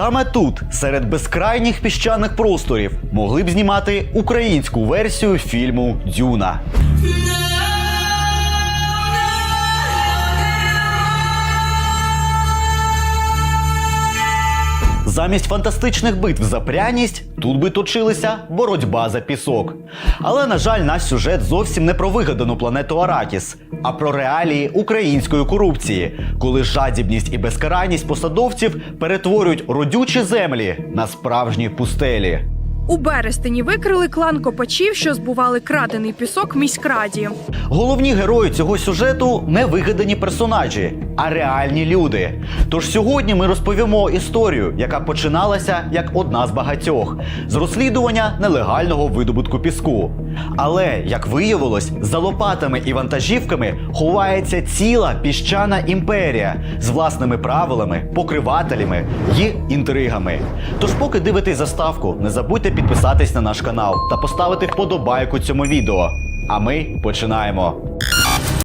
Саме тут, серед безкрайніх піщаних просторів, могли б знімати українську версію фільму Дюна. Замість фантастичних битв за пряність тут би точилася боротьба за пісок. Але, на жаль, наш сюжет зовсім не про вигадану планету Аракіс, а про реалії української корупції, коли жадібність і безкарайність посадовців перетворюють родючі землі на справжні пустелі. У Берестині викрили клан копачів, що збували крадений пісок в міськраді. Головні герої цього сюжету не вигадані персонажі, а реальні люди. Тож сьогодні ми розповімо історію, яка починалася як одна з багатьох з розслідування нелегального видобутку піску. Але як виявилось, за лопатами і вантажівками ховається ціла піщана імперія з власними правилами, покривателями і інтригами. Тож, поки дивитесь заставку, не забудьте підписатись на наш канал та поставити вподобайку цьому відео. А ми починаємо.